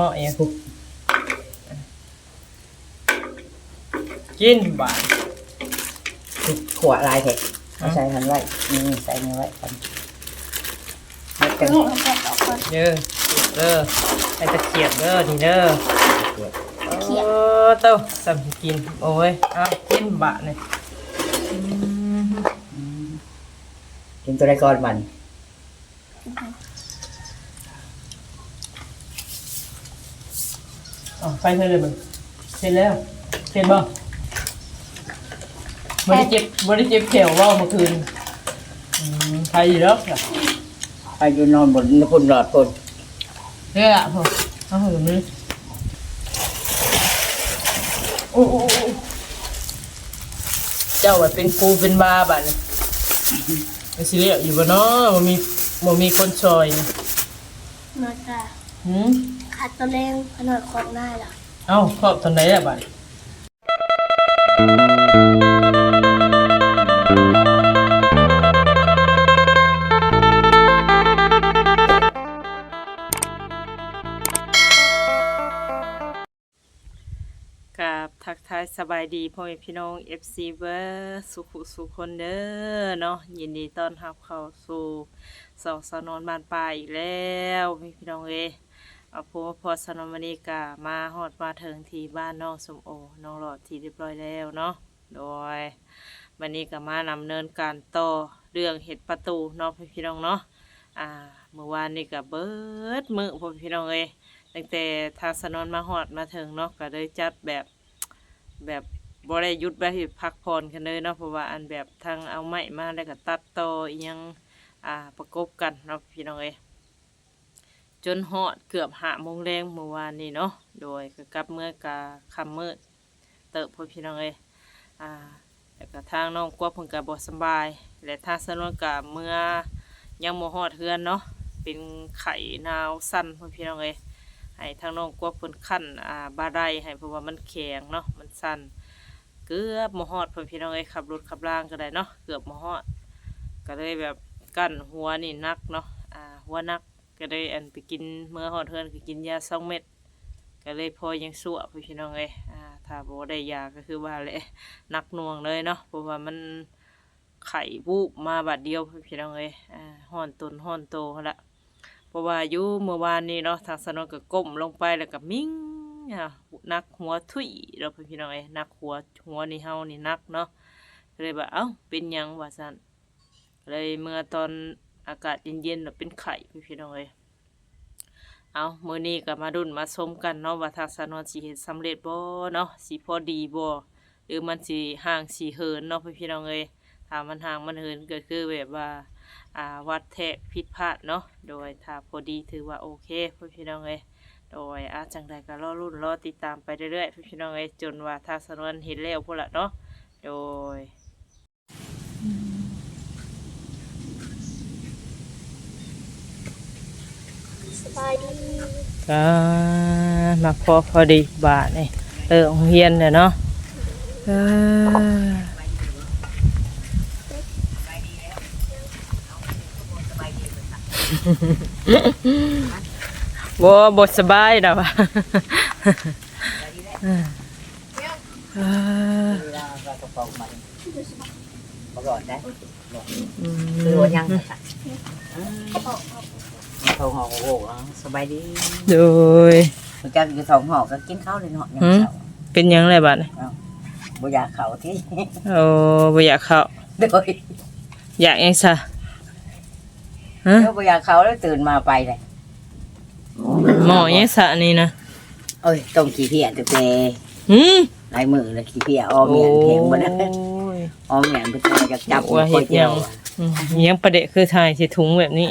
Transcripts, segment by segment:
หม้อเองกินบาดขวดลายเผ็ดเอาใส่ทันไว้นี่ใส่นี่ไว้กันมัดกันหนูทำแบบต่อคนเด้อเด้อไอ้ตะเกียบเด้อนี่เด้อเขียนโอ้เต้าสำสิกินโอ้ยเอากินบะเนี่ยกินตัวใดก่อนมัน อ๋อไปเพื่อนเลยมึงเสร็จแล้วเสร็จบ่บ่ได้เจ็บบ่ได้เจ็บแขวว่าเมื่อคืนอืมใครอยู่แล้วไปอยู่นอนบนพุ่นหลอดพุ่นเนี่ยอะผมเอาหืมเลยโอ้โอ้โอ้เจ้าว่าเป็นครูเป็นบาบัดนี่ไม่สิเรียกอยู่บ่เนาะบ่มีบ่มีคนช่วยนี่เมื่อจ้า หืม ขาดตัวแรงขนาดของหน้าล่ะเอ้าครอบตอนไหนอะบัดกับทักทายสบายดีพ่อแม่พี่น้อง FC เวอร์สุขุสุขคนเด้อเนาะยินดีต้อนรับเข้าสู่สองสนอนบานปลายอีกแล้วพี่น้องเอ้ยเอาพพอสนมณีกามาฮอดมาถึงที่บ้านน้องสมโอ น้องหลอดที่เรียบร้อยแล้วเนาะ โดยวันนี้ก็มานำเนินการต่อเรื่องเห็ดประตูเนาะพี่น้องเนาะ อ่า เมื่อวานนี่ก็เบิดมือพ่อพี่น้องเอ้ยตั้งแต่ทางสนนมาฮอดมาถึงเนาะก็เลยจัดแบบแบบบ่ได้ยุดไว้ให้พักผ่อนกันเลยเนาะเพราะว่าอันแบบทางเอาไม้มาแล้วก็ตัดต่ออิหยังอ่าประกบกันเนาะพี่น้องเอ้ย จนฮอดเกือบหาโมงแรงเมื่อวานนี้เนาะโดยก็กลับเมื่อกาคำมืดเติบพ่อพี่น้องเอ้ยอ่าแล้วก็ทางน้องกวบเพิ่นก็บ่สบาย และทางสนวนก็เมื่อยังบ่ฮอดเฮือนเนาะเป็นไข้หนาวสั่นพ่อพี่น้องเอ้ยให้ทางน้องกวบเพิ่นคั่นอ่าบาไดให้เพราะว่ามันแข็งเนาะมันสั่นเกือบบ่ฮอดพ่อพี่น้องเอ้ยขับรถขับล่างก็ได้เนาะเกือบบ่ฮอดก็เลยแบบกั้นหัวนี่นักเนาะอ่าหัวนัก ก็เลยอันไปกินเมื่อหอดเทือนก็กินยาสองเม็ดก็เลยพอยังสั่วพี่น้องเลยอ่าถ้าบ่ได้ยาก็คือว่าแหละนักหน่วงเลยเนาะเพราะว่ามันไข่บูบมาบาดเดียวพี่น้องเลยอ่าห่อนตนห่อนโตละเพราะว่าอยู่เมื่อวานนี้เนาะทางสนนก็ก้มลงไปแล้วก็มิ่งอ่านักหัวทุยเราะพี่น้องเอ้ยนักหัวหัวนี่เฮานี่นักเนาะเลยว่าเอ้าเป็นยังว่าซั่นเลยเมื่อตอน อากาศเย็นๆน่ะเป็นไข่พี่น้องเอ้ยเอามื้อนี้ก็มาดุนมาชมกันเนาะว่าทางสนวนสิเฮ็ดสำเร็จบ่เนาะสิพอดีบ่หรือมันสิห่างสิเหินเนาะพี่น้องเอ้ยถ้ามันห่างมันเหินก็คือแบบว่าอ่าวัดแทะผิดพลาดเนาะโดยถ้าพอดีถือว่าโอเคพี่น้องเอ้ยโดยอาจังใดก็รอรุ่นรอติดตามไปเรื่อยๆพี่น้องเอ้ยจนว่าทางสนวนเห็นแล้วพุ่นละเนาะโดย สบายดีก็มาพอพอดีบาทนี่เออโรงเรียนเนี่ยเนาะเออบ่บ่สบายดอกว่ะเออเวลาเรากระป๋องมันมาก่อนได้อืคือมว่ายังค่ะ ทองห่อโอ้โหสบายดีโดย มันจะอยู่ทองห่อก็กินข้าวเลยเนาะยังหืม เช้าเป็นหยังไงบัดนี่บ่อยากเขาที่ โอ้บ่อยากเข้าโดยอยากหยังซะฮะเดี๋ยวบ่อยากเขาแล้วตื่นมาไปเลยหมอหยังซะนี่นะเอ้ยต้มขี้เพี้ยตั้งแต่หืมลายมือเลยขี้เพี้ยอ้อมเมียนเข็งหมดเลยโอ้ยอ้อมเมียนไปตัวจะจับว่าเฮ็ดเจียวยัง อืมเลี้ยังประเดะคือถ่ายใส่ถุงแบบนี้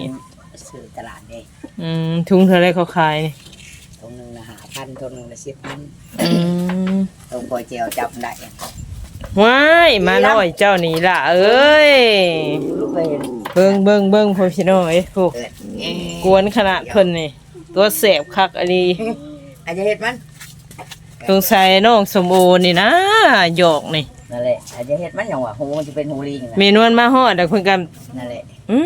ซื้อตลาดเด้อืมถุงเท่าไรเขาขายนี่ตรงหนึงละห้าพันตรงหนึงละสิบพันอืมตรงปอยเจียวจับได้ว้ายมาหน่อยเจ้านี่ล่ะเอ้ยลูกไปเห็นเบิ่งเบิ่งเบิ่งพ่อพี่น้องเอ้ยโหเออกวนขนาดเพิ่นนี่ ตัวแสบคักอันนี้อาจจะเห็ดมันสงสัยน้องสมโอนี่นะหยอกนี่ นั่นแหละอาจจะเห็ดมันอย่างว่าหูมันจะเป็นหูลิงนะเมนวนมาฮอดแล้วเพิ่นก็นั่นแหละอื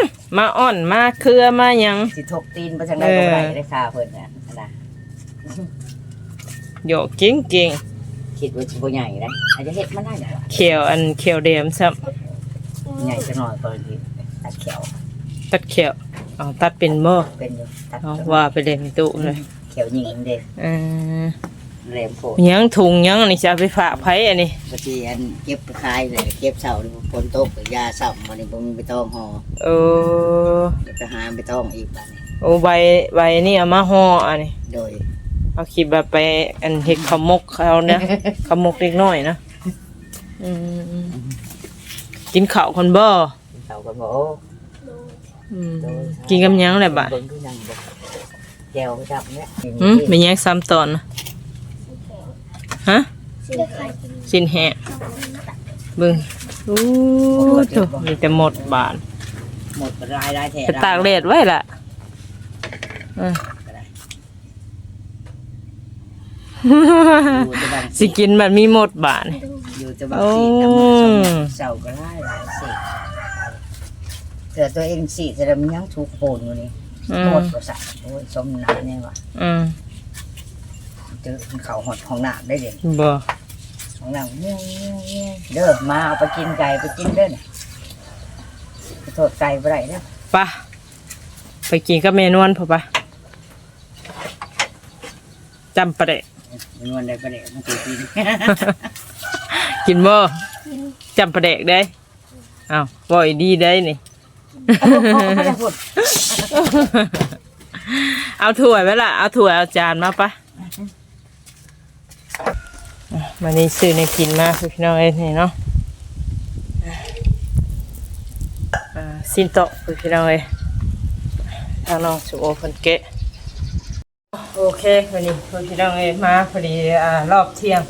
มมาอ่อนมาเครือมาหยัง สิทกตีนไปทางใดก็บ่ได้ได้ค่าเพิ่นน่ะนะโยกเก่งเก่งคิดว่าจะบ่ใหญ่นะอาจจะเฮ็ดมันได้หรอๆเขียวอันเขียวแดมซ้ใหญ่จะหน่อยตอนที่ตัดแขวำตัดเขียวเอาตัดเป็นบ่เป็นอยู่ตัดเอาว่าไปเล่นในตู้เลยแขวยิงเด้ เออ แรมโผล่ยังถุงยังอันนี้จะเอาไปฝากไผอันนี้บางทีอันเก็บไปขายเลยเก็บเสาหรือฝนตกหรือยาเสามันนี่บ่มีไปต้องห่อเออเดี๋ยวไปหาไปต้องอีกบัดนี้โอ้ใบใบนี่เอามาห่ออันนี้โดยเอาคิดแบบไปอันเฮ็ดข้าวหมกเขาเนี่ยข้าวหมกเล็กน้อยนะอืมกินข้าวคนบ่เสาก็บอกโอ้อืมกินกับหยังแหละบ่ะเบิ่งคือหยังบ่แก้วจับเนี่ยหืมไม่แยกซ้ำตอนนะ ฮะสิไข่เป็นสินแหะเบิ่งโอ้โหมีแต่หมดบานหมดรายได้แท้ไปตากแดดไว้ล่ะอะอยู่จะบังสิกินแบบมีหมดบานอยู่จะบังโอ้สีน้ำเสาก็ได้หลายสิเสือตัวเองสิจะมันยังถูกโผล่อยู่นี่อืหมมดก็สั่โอ้ยสมน้ำเนี่ยว่ะอืมเจอเขาหดของน้ำได้เด่นบ่ของน้ำเงี้ยเงี้ยเงี้ยเด้อมาเอาไปกินไก่ไปกินเด้อน่ะไปโทษไก่ไปไรเนี่ยไปะไปกินกับเมนวนพอปะจำประเดะมันวันใดประเดี๋ยวมันตีกินกินบ่กินจำประเดะได้อ้าวบ่อยดีได้นี่ไม่ได้พูดเอาถ้วยไว้ละเอาถ้วยเอาจานมาปะอะ มานี่ซื้อในกินมาคือพี่น้องเอ้นี่เนาะอ่าซินโตะคือพี่น้องเอ้ทางน้องสุโอเพิ่นเกะโอเควันนี้คือพี่น้องเอ้มาพอดีอ่ารอบเที่ยง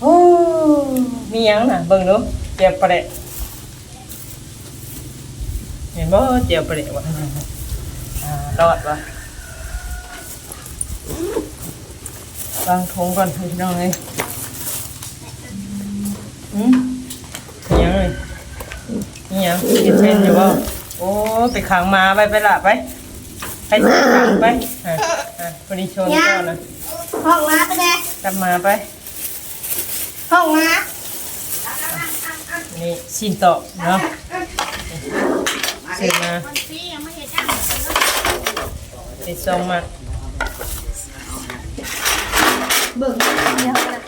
โอ้มียังน่ะเบิ่งดูเจียวประเห็นบ่เจียวประเดะวะอ่ารอดวะ วางทงก่อนพี่น้องเลยอืมอิหยังเลยนี่ยังกินเส้นอยู่บ่โอ้ไปขังมาไปไปละไปไปใส่ขังไปอะอะพอดีชนเจ้านะห้องน้ำไปเลยกลับมาไปห้องน้นี่ชินโตะเนาะเสร็จมาไปส่งมา เบิ่งเดี๋ยวนะ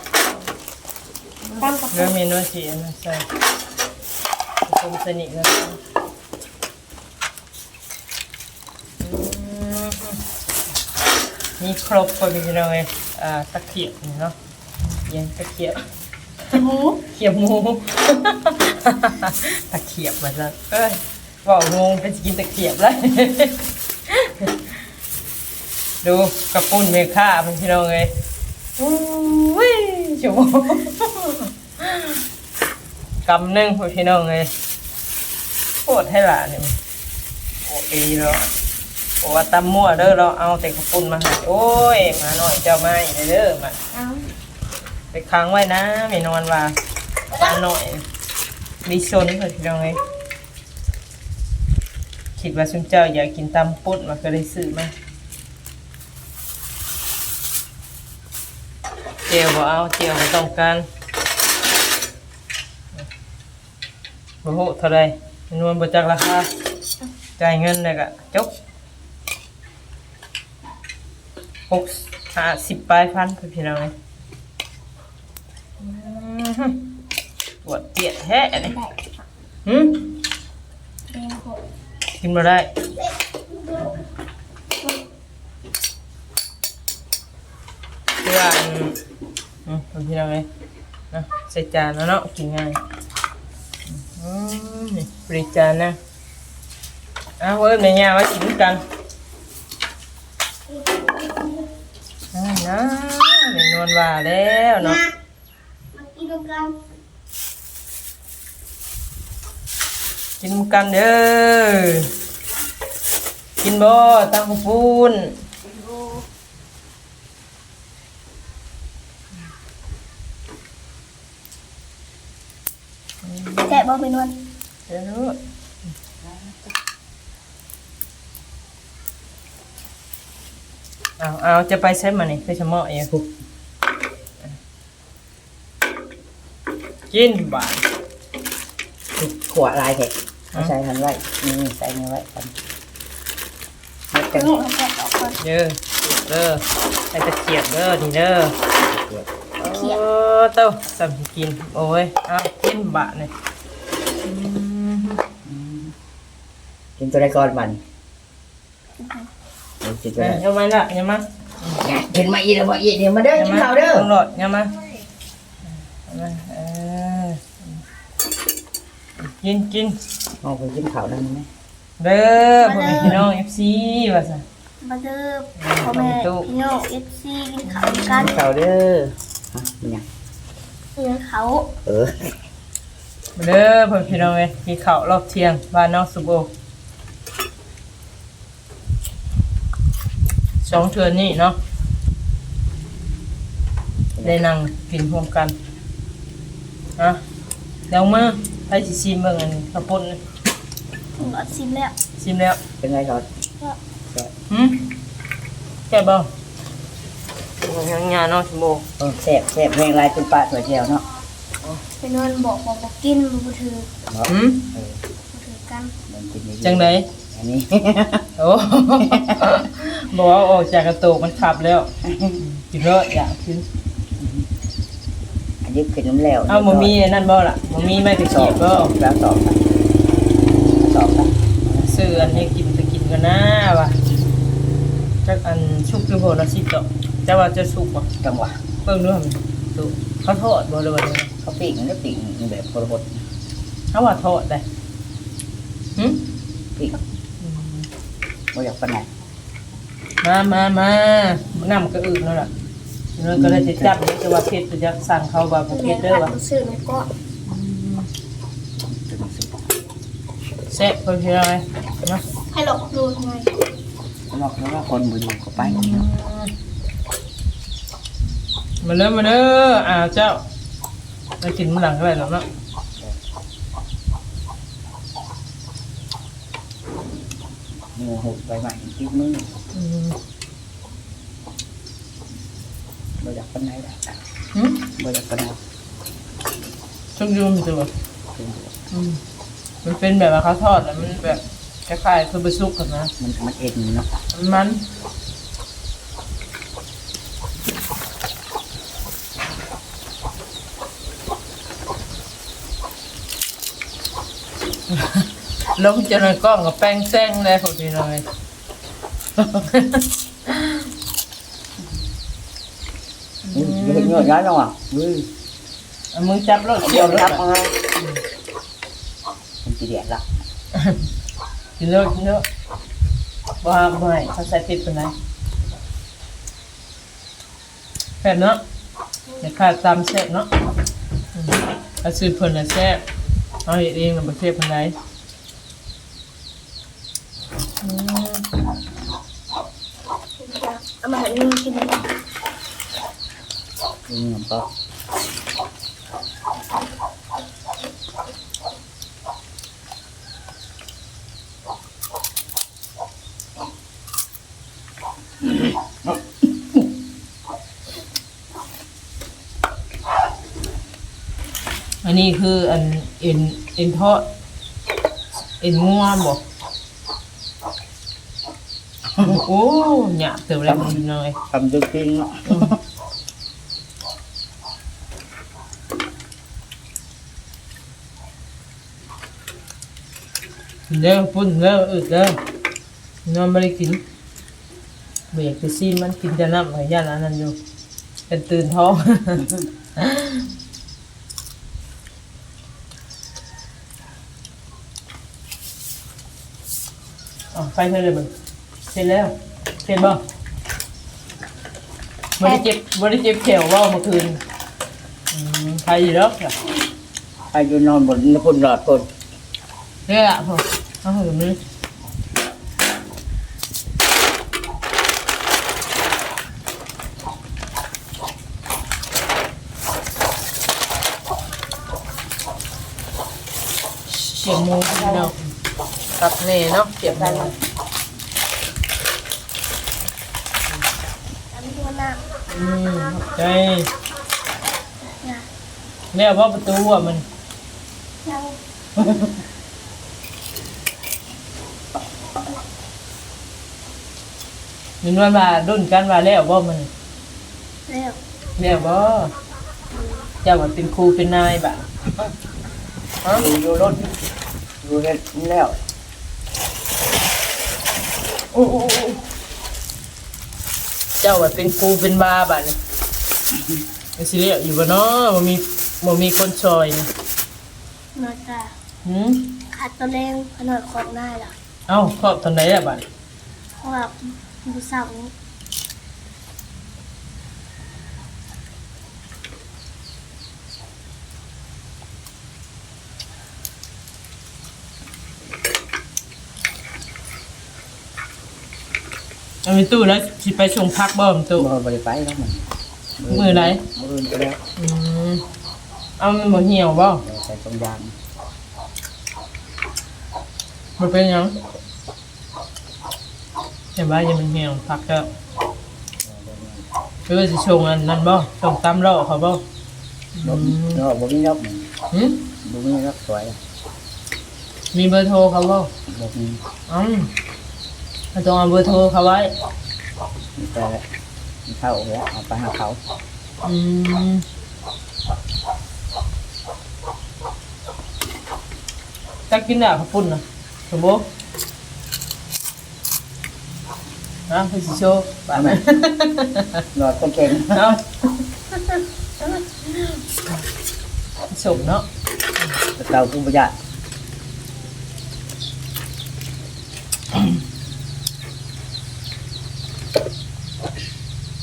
ตั้งกับเรื่องเมนูสีอันนั้นใส่ผสมสนิทกันนี่ครบพอดีเลยอ่าตะเกียบนี่เนาะยังตะเกียบหมูเขียบหมูตะเกียบมาซะเอ้ยบอกงงเป็นสกินตะเกียบเลยดูกระปุ่นเมค่าเป็นพี่น้องเลย อุ้ยชั่วโมกำหนึ่งพี่น้องเลยโคตรให้หลานเนี่ยโอ้ดีแล้วโอ้ว่าตำมั่วเด้อเราเอาแต่กปุ่นมาให้โอ้ย มาหน่อยเจ้าไมาอีกเด้อมาเอาไปค้างไว้นะไม่นอนว่ามาหน่อยมีชนเลยพี่น้องเลยคิดว่าซุมเจ้าอยากกินตำปุ้นมาก็เลยซื้อมา เจียวบ่เอาเจียวบ่ต้องการบ่ฮู้เท่าไรนวลบ่จักราคาจ่ายเงินแล้วก็จบหกห้าสิบปลายพันพี่น้องเลยปวดเตียดแท้อันนี้ได้หืมแดงโคตรกินมาได้เพื่อน อืมพี่น้องเลยนะใส่จานแล้วเนาะกินง่ายอืมนี่บริจานนะเอาเว้ยแม่ย่ามากินกันอ่านะเดี๋ยวนวลว่าแล้วเนาะมากินด้วยกันกินกันเด้อกินบ่ตังปูน แกะบ่เป็นวันเดี๋ยวรู้เอาเอาจะไปใช้มานี่ไปชะเมาะเองกินบาทสุกขวดลายเผ็ดเอาใส่ทันไว้นี่ใส่นี่ไว้กันแล้วจังนี่มันแกะออกก่อนเด้อเด้อไอ้ตะเกียบเด้อนี่เด้อเขียโอ้นเต้าสำสิกินโอ้ยเอากินบะนี่อื กินตัวไรก่อนมันกินตัวเอาไรเอามาละเอามากินมาอีแล้วบ่อีเดี๋ยวมาเด้อกินข้าวเด้อต้องโหลดเอามาเอามาเออกินกินมองไปกินข้าวนั่นไหมเด้อพ่อแม่พี่น้อง FC ว่าซั่นมาเด้อพ่อแม่พี่น้องเอฟซีกินข้าวกันกินข้าวเด้อฮะมันยังเพื่อเขาเออมาเด้อพ่อแม่พี่น้องเอ้ยกินข้าวรอบเที่ยงบ้านน้องสุโบ สองเทือนนี่เนาะได้นั่งกินพร้อมกันอะเดี๋ยวมาไปสิชิมเบิ่งอันนี้ข้าวปุ้นนี่ถึงรอดซิมแล้วชิมแล้วเป็นไงก่อนหืมแก่บ่ยังงานน้องสุโบเออแซ่บแซ่บแห้งลายเป็นปลาสวยเจียวเนาะไปนอนบอกบอกบอกกินบ่ถือเนาะหืมเออบ่ถือกันมันกินดีๆจังไดอันนี้ โอ้ บอกว่าออกจากกระโตกมันขับแล้วกินแล้วอยากกินอันนี้เป็นน้ำแล้วเอ้าบ่มีไอ้นั่นบ่ล่ะบ่มีไม่ตะสอเกียบบบ่แล้วสอบครับสอบครับซื้ออันนี้กินไปกินกันนะว่ะจักอันชุกหรือบ่ละสิบดอกจะว่าจะสุกบ่จังหวะเบิ่งดูหั่นสุกเขาทอดบ่หรือว่าจังไดเขาปิ้งแล้วปิ้งแบบโคตรเขาว่าทอดได้หึปิ้งไม่อยากไปไหน มามามาน้ำก็อึนั่นล่ะเนื้อก็เลยจะจับจะว่าเผ็ดจะสั่งเขาว่าบ่เผ็แม่ดเด้อผัว่ะดซื้อน้ำก็แซ่บเพิ่นเฮ็ดอะไรนะให้หลอกดูทำไมนอกแล้วว่าคนบุญอยู่ก็ไปมาเด้อมาเด้ออ่าเจ้าไปกินมื้อหลังก็ได้หรอกเนาะงูหุบไปใหม่ที่มือ อืมไม่อยากไปไหนละหึไม่อยากไปไหนชุกยูมตัวอืมมันเป็นแบบว่าเขาทอดแล้วมันแบบคล้ายๆคือไปซุกกันนะมันมันเอ็นเนาะมันมันลงจนกล้องกับแป้งแซงเลยพอดีหน่อยนี่เห็น เงยย้ายแล้วอะมือเอามือจับรถเดีเกี่ยยววรรัถบอะมามันจีเดียดละกินเยอะกินเยอะบ้าไม่เขาใส่ติดเป็นไรแซ่บเนาะเดี๋ยวขาดตามแซ่บเนาะอืมเอาซื้อเพิ่นน่ะแซ่บเอาเฮ็ดเองน่ะบ่แซ่บปานใดอืมเอามาให้มึงกิน อืมก็อันนี้คืออันเอ็นเอ็นทอดเอ็นงัวบ่โอ้หยาบเติบแล้วมันหน่อยทำจนกินเนาะ กินแล้วปุ่นแล้วอึดแล้วนอนไม่ได้กินเบรกไปซีมันกินจะน้ำหอยย่านอันนั้นอยู่เป็นตื่นท้องอ๋อไฟเธอเลยมึงเสร็จแล้วเสร็จบ่ไม่ได้เจ็บไม่ได้เจ็บแขวว่าเมื่อคืนอืมใครอยู่แล้วอายุนอนบนคนหลอดคนเนี่ยอะพ่อ เอาหืมเลยเสียงหมูเนาะตั เน่เนาะเสียบหมูมันหนักอืมขอบใจนะแล้วว่าประตูอะมันยังมันว่ามาดุนกันว่าแล้วบ่มันเร็วแล้วบ่เจ้าว่าเป็นครูเป็นนายบ่ะฮะอยู่รถอยู่เฮ็ดแล้วโอ้โอ้โอ้เจ้าว่าเป็นครูเป็นบาบ่ะนี่มันสิเรียกอยู่บ่เนาะบ่มีบ่มีคนช่วยนี่นอนตาหืมขาดตัวแรงขนาดครอบหน้าหรอเอ้าครอบตอนไหนอะบ่ะเพ ราะว่าดูสาวนี้เอามีตู้แล้วสิไปส่งพักบ่มนตู้ บ่บ่ได้ไปแล้วมันมือไหน มืออื่นไปแล้วอืมเอามันบ่เหี่ยวบ่เดี๋ยวใส่ตรงยางมันเป็นหยังเห็นว่ายังมันเหี่ยวพักก็เพื่อสิชงอันนั้นบ่ชงตำล้อเขาบ่บ่อืมเนาะบ่มีรอบมันหึบ่มีรอบสวยมีเบอร์โทรเขาบ่บ่มีอืมเราต้องเอาเบอร์โทรเขาไว้มีแต่มีเข้าแล้วเอาไปหาเขาอืมจะกินได้ข้าวปุ้นนะสมบูรณ์ นะคือสิโชว์ไปไหมหลอดตะเข็งเอาสมเนาะเตาคือประหยัด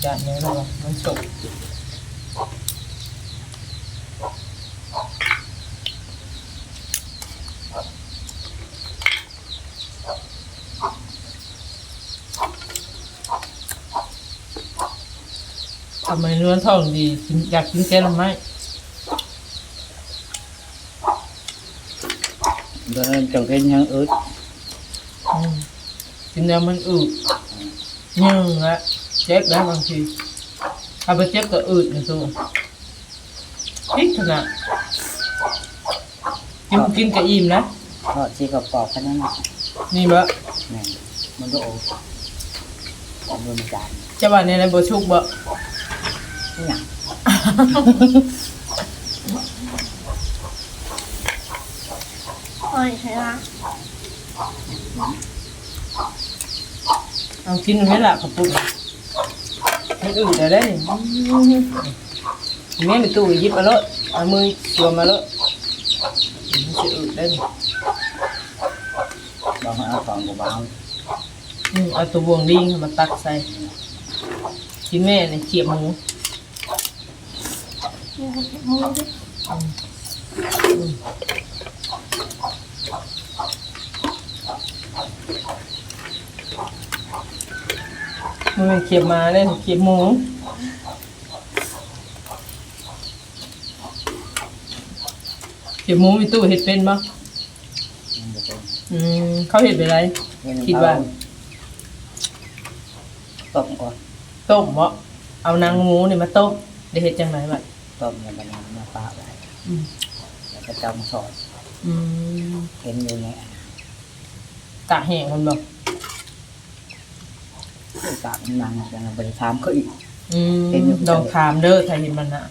จานนี้เรามันสม ทำไมเนื้อทองดีกินอยากกินแกงละไม้เดินจังเป็นยังอึดอืมกินแล้วมันอืดยังละเจ็บได้บางทีถ้าไปเจ็บก็อืดนะตัวพริกขนาดกินกินกับอิ่มนะทอดที่กระปอกแค่นั้นน่ะนี่บะแม่นมันก็โอ้เอามือมาจานจะว่าในในบ่ชุกบ่นี่ หยังโอ้ยใช่ไหมเอากินไหมล่ะขับปุ่นมันอืดได้ได้นี่แม่ไปตู้หยิบมาเลยเอามือสวมมาเลยมันจะอืดได้นี่บางเอาของเบาอืมเอาตัวบวงดิ้งมาตักใส่กินแม่เนี่ยเขียบหมู มันเป็นเขียบมาเลยเขียบหมูเขียบหมูมีตู้เห็ดเป็นปะเป็นอืมเขาเห็ดเป็นไร คิดว่าต้มก่อนต้มบ่เอานางหมูนี่มาต้มได้เห็ดจังไหนบัด ต้มเนี่ยมันมาปะไว้อืมแล้วก็จำสอดอืมเห็นอยู่ในอันตากแห้งมันบ่ตากมันนังยังบริถามเขาอีก อืมเห็นอยู่ ลองถามเด้อถ้าเห็นมันน่ะ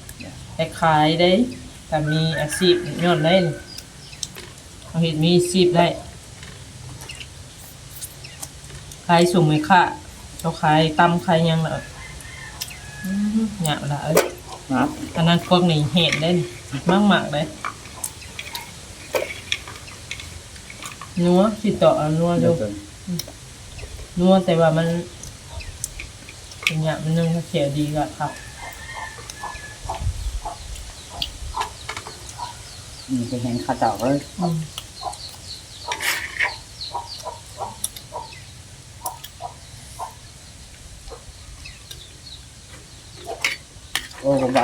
แต่ขายได้แต่มีอาชีพย้อนได้นี่เขาเห็ดมีอาชีพได้ขายสุ่มไม่ค่าเขาขายตำขายหยังล่ะอืมหยาบละเอ้ย นะอันนั้นพวกนี้เห็ดได้นี่มากมากๆเลยนัวสิต่อเอานัวเดี๋ดูยวเกินนัวแต่ว่ามันเป็นอย่างมันนึงเขียวดีกว่าครับอืมจะเห็นข้าวเจ้าเลย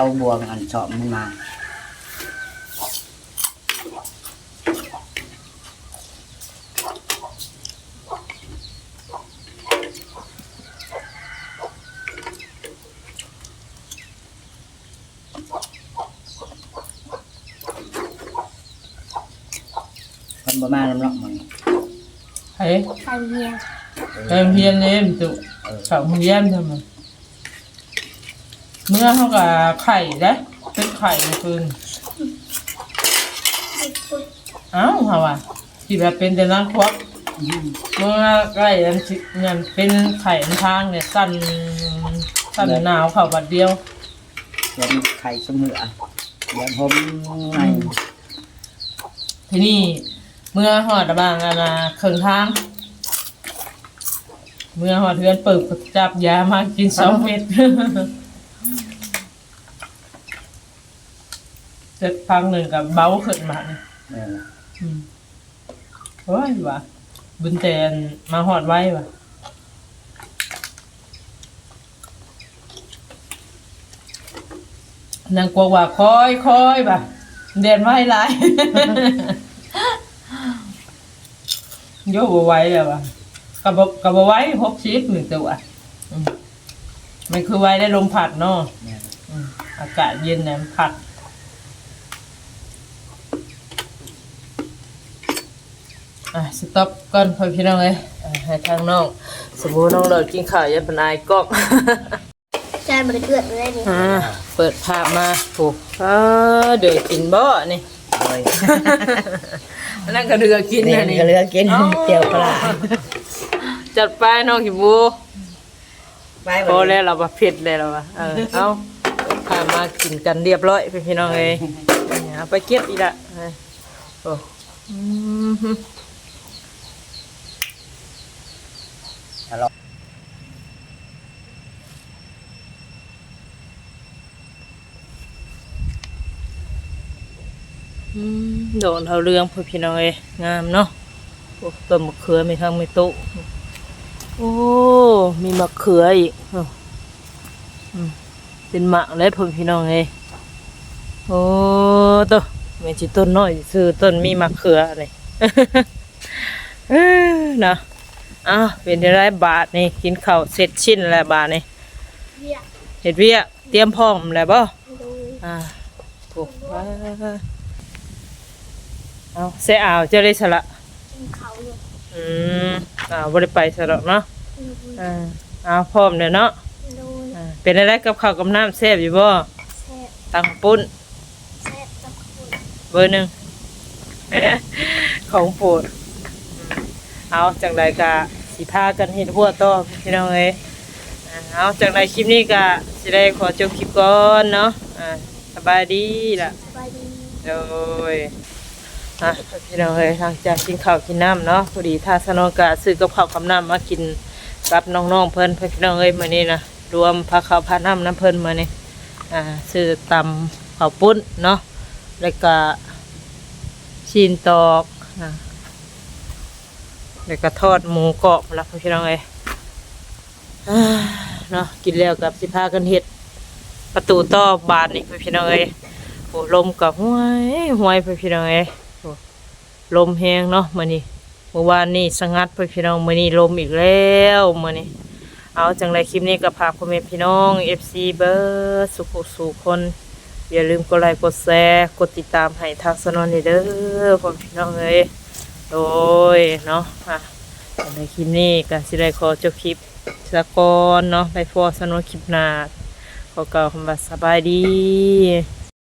เอาบวงอันสอบมันมามันประมาณลำลอกมันเฮ้ย Thằng Hiền เติมเพียนเองจุสองเพียนทำไม เมื่อเขากับไข่ได้เป็นไข่เมื่อคืนเอ้าเหรอวะที่แบบเป็นแต่นักควักอืมเมื่อใกล้อันสิเนี่ยเป็นไข่อันทางเนี่ยสั้นสั้นหนาวเข่าบัดเดียวเดี๋ยวมันไข่เสมอเดี๋ยวผมไงที่นี่เมื่อหอดบางอาณาเคิงทาง เมื่อหอดเทือนเปิดก็จับยามากินสองเม็ด เจ็ดพังหนึ่งกับเบาขึ้นมาเนี่ยเอออืมโอ้ยว่ะบุญแตนมาหอดไว้ว่ะนางกลัวว่าคอยคอยว่ะเดินไว้หลาย โยกบ่ไหว้แล้วว่ะกับบ่กับบ่ไหว้หกสิบหนึ่งตัวอืมมันคือไว้ได้ลมผัดเนาะเนี่ยอืมอากาศเย็นเนี่ยมันผัด อะสต็อปก่อนพ่อพี่น้องเอ้ยอะให้ทางน้อง สมมุติน้องเรากินข้าวอยันปนายกล้อง จานมันเกิดมาได้นี่อ่าเปิดภาพมาโอ้เออเดือกินบ่นี่ โอ้ยอันนั่นก็เดือกินนี่นะนี่ ก็เหลือกินเจียวปลาจัดไปน้องขิบูไปพอแล้วเราบ่เผ็ดเลยเราว่าเออเอาพามากินกันเรียบร้อยพี่พี่น้องเอ้ยเอาไปเก็บอีกละเอ้ยโอ้อืม ฮึอืมโดนเท่าเรื่องพ่อพี่น้องเอ้ยงามเนาะโอ้ต้นมะเขือมีทั้งมีตุโอ้ มีมะเขืออีกอ้าวอืมเป็นหมากเลยพ่อพี่น้องเอ้ยโอ้ตัวแม่นสิต้นน้อยซื้อต้นมีมะเขือเลยเออเนาะ อ้าวเป็นได้ไรบาทนี่กินข้าวเสร็จชิ้นแล้วบาทนี่เรียกเฮ็ดเวียกเตรียมพร้อมแล้วบ่ดูอ่าโอ้ว้าเอาเสียอ่าวเจะได้สละกินเขาอยู่อืมอ่าวบ่ได้ไปสละเนาะดูอ่าเอาพร้อมเด้อเนาะดูอ่าเป็นอะไรกับข้าวกับน้ำแซ่บอยู่บ่แซ่บตังปุ้น แซ่บกับคุณเบอร์หนึ่ง ของโปรด เอาจังใดกะสิพากันเฮ็ดหัวต่อพี่น้องเอ้ยอ่าเอาจังใดคลิปนี้กะสิได้ขอจบคลิปก่อนเนาะอ่าสบายดีล่ะสบายดีโดยอะพี่น้องเอ้ยหลังจากกินข้าวกินน้ำเนาะพอดีท่าสนองกะซื้อกับข้าวกับน้ำมากินกับน้องๆเพิ่นพี่น้องเอ้ยมื้อนี้นะรวมพาข้าวพาน้ำน้ำเพิ่นมื้อนี้อ่าซื้อตำข้าวปุ้นเนาะแล้วก็ชีนตอกอ่า แล้วก็ทอดหมูกรอบแล้วพี่น้องเอ้ยเนาะกินแล้วกับสิพากันเฮ็ด ประตูต่อบานนี่พี่น้องเอ้ยโอ้ลมกับห้วยห้วยพี่น้องเอ้ยโอ้ลมแห้งเนาะมื้อนี้เมื่อวานนี่สงัดพี่น้องมื้อนี้ลมอีกแล้วมื้อนี้เอาจังไรคลิปนี้ก็พาพ่อแม่พี่น้อง FC เบอร์สุขสุขคน อย่าลืมกดไลค์กดแชร์กดติดตามให้ทางสนอนเด้อพ่อพี่น้องเอ้ย โดยเนาะอะจังไรคลิปนี้ก็สิได้ขอจบคลิปสะก่อนเนาะไปฟอสนวนคลิปหน้าขอกล่าวคำว่าสบายดี